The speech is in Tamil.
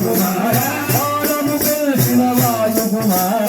కుమార ఆలము వెలిసిన వాయు కుమార